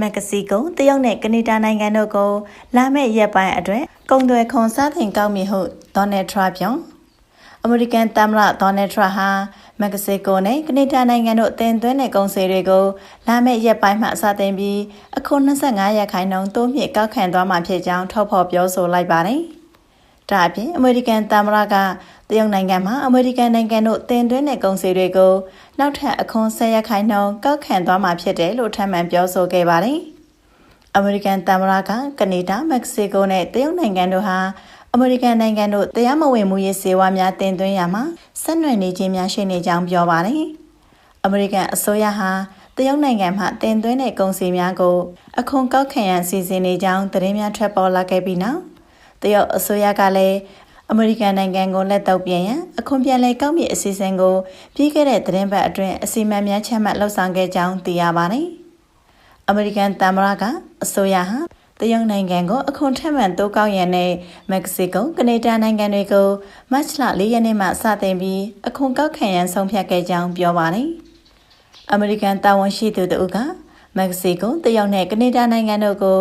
မက္ကဆီကိုတရုတ်နဲ့ကနေဒါနိုင်ငံတို့ကိုလာမယ့်ရက်ပိုင်းအတွင်းကုန်သွယ်ခွန်စားတင်ကောက်မည်ဟုဒေါ်နယ်ထရန့်ပြောအမေရိကန်သမ္မတဒေါ်နယ်ထရန့်ဟာမက္ကဆီကိုနဲ့ကနေဒါနိုင်ငံတို့တင်သွင်းတဲ့ကုန်စည်တွေကိုလာမယ့်ရက်ပိုင်းမှစတင်ပြီးအခု25ရက်ခိုင်နှုန်းတိုးမြင့်ကောက်ခံသွားမှာဖြစ်ကြောင်းထောက်ဖော်ပြောဆိုလိုက်ပါတယ်။ ဒါအပြင်အမေရိကန်သမ္မတကတရုတ်နိုင်ငံမှာအမေရိကန်နိုင်ငံတို့တင်သွင်းတဲ့ကုန်စည်တွေကိုနောက်ထပ်အခွန်10ရက်ခိုင်နှုန်းကောက်ခံသွားမှာဖြစ်တယ်လို့ထပ်မံပြောဆိုခဲ့ပါတယ်။အမေရိကန်သမ္မတကကနေဒါမက္ကဆီကိုနဲ့တရုတ်နိုင်ငံတို့ဟာအမေရိကန်နိုင်ငံတို့တရားမဝင်မှုရေးစေဝါများတင်သွင်းရမှာဆက်နွယ်နေခြင်းများရှိနေကြောင်းပြောပါတယ်။အမေရိကန်အစိုးရဟာတရုတ်နိုင်ငံမှတင်သွင်းတဲ့ကုန်စည်များကိုအခွန်ကောက်ခံရန်စီစဉ်နေကြောင်းသတင်းများထွက်ပေါ်လာခဲ့ပြီးနောက် တရုတ်အစိုးရကလည်းအမေရိကန်နိုင်ငံကိုလက်တော့ပြန်ရန်အခွန်ပြန်လည်ကောက်မြစ်အစီအစဉ်ကိုပြီးခဲ့တဲ့သတင်းပတ်အတွင်းအစီအမံများချမှတ်လှုပ်ဆောင်ခဲ့ကြောင်းသိရပါတယ်။အမေရိကန်သမ္မတကအစိုးရဟာတရုတ်နိုင်ငံကိုအခွန်ထက်မှန်တိုးကောက်ရန်နဲ့မက္ကဆီကိုကနေဒါနိုင်ငံတွေကိုမတ်လ၄ရက်နေ့မှစတင်ပြီးအခွန်ကောက်ခံရန်ဆုံးဖြတ်ခဲ့ကြောင်းပြောပါတယ်။အမေရိကန်တာဝန်ရှိသူတို့က မက္ကဆီကိုတရုတ်နဲ့ကနေဒါနိုင်ငံတို့ကို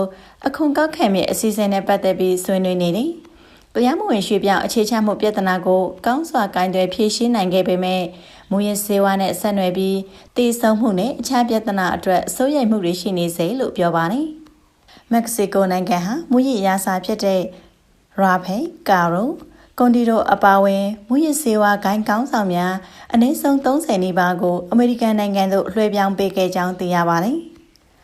အခွန်ကောက်ခံမြင့်အစီအစဉ်နဲ့ပတ်သက်ပြီးဆွေးနွေးနေတယ်။တရားမဝင်ရွှေ့ပြောင်းအခြေချမှုပြဿနာကိုကောင်းစွာကင်တွယ်ဖြေရှင်းနိုင်ခဲ့ပေမဲ့မူရစေဝါနဲ့ဆက်နွယ်ပြီးတည်ဆုံမှုနဲ့အခြားပြဿနာအတွက်စိုးရိမ်မှုတွေရှိနေစေလို့ပြောပါတယ်။မက္ကဆီကိုနိုင်ငံဟာမူရရာစာဖြစ်တဲ့ရာဖေးကာရိုကွန်ဒီတိုအပါဝင်မူရစေဝါဂိုင်းကောင်းဆောင်များအနည်းဆုံး30နီးပါးကိုအမေရိကန်နိုင်ငံသို့လွှဲပြောင်းပေးခဲ့ကြောင်းသိရပါတယ်။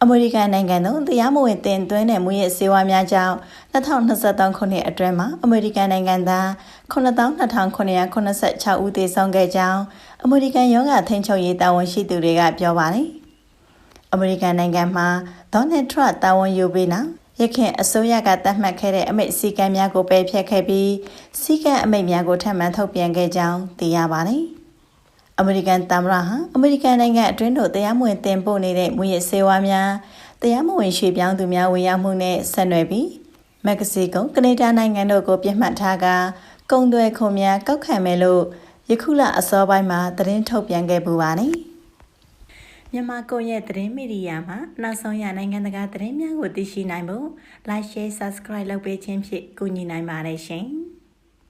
အမေရိကန်နိုင်ငံသို့တရားမဝင်တင်သွင်းတဲ့မူရစ်ဆေးဝါးများကြောင့်2023ခုနှစ်အတွင်းမှာအမေရိကန်နိုင်ငံသား92,986ဦးသေဆုံးခဲ့ကြောင်းအမေရိကန်ရောဂါထိန်းချုပ်ရေးတာဝန်ရှိသူတွေကပြောပါတယ်။အမေရိကန်နိုင်ငံမှာဒေါ်နယ်ထရန့်တာဝန်ယူပြီးနောက်ရခင်အစိုးရကတတ်မှတ်ခဲ့တဲ့အမိန့်စည်းကမ်းများကိုပယ်ဖျက်ခဲ့ပြီးစည်းကမ်းအမိန့်များကိုထပ်မံထုတ်ပြန်ခဲ့ကြောင်းသိရပါတယ်။ အမေရိကန်သမ္မတဟာအမေရိကန်နိုင်ငံအတွင်းသို့တရားမဝင်တင်ပို့နေတဲ့မူရစ်ဆေးဝါးများတရားမဝင်ရွှေ့ပြောင်းသူများဝင်ရောက်မှုနဲ့ဆက်နွယ်ပြီးမက္ကဆီကိုကနေဒါနိုင်ငံတို့ကိုပြစ်မှတ်ထားကကုံသွဲခုံများကောက်ခံမယ်လို့ယခုလအစောပိုင်းမှာသတင်းထုတ်ပြန်ခဲ့ပူပါတယ်မြန်မာကွန်ရက်သတင်းမီဒီယာမှာနောက်ဆုံးရနိုင်ငံတကာသတင်းများကိုသိရှိနိုင်ဖို့ Like Share Subscribe လုပ်ပေးခြင်းဖြင့်ကူညီနိုင်ပါတယ်ရှင်။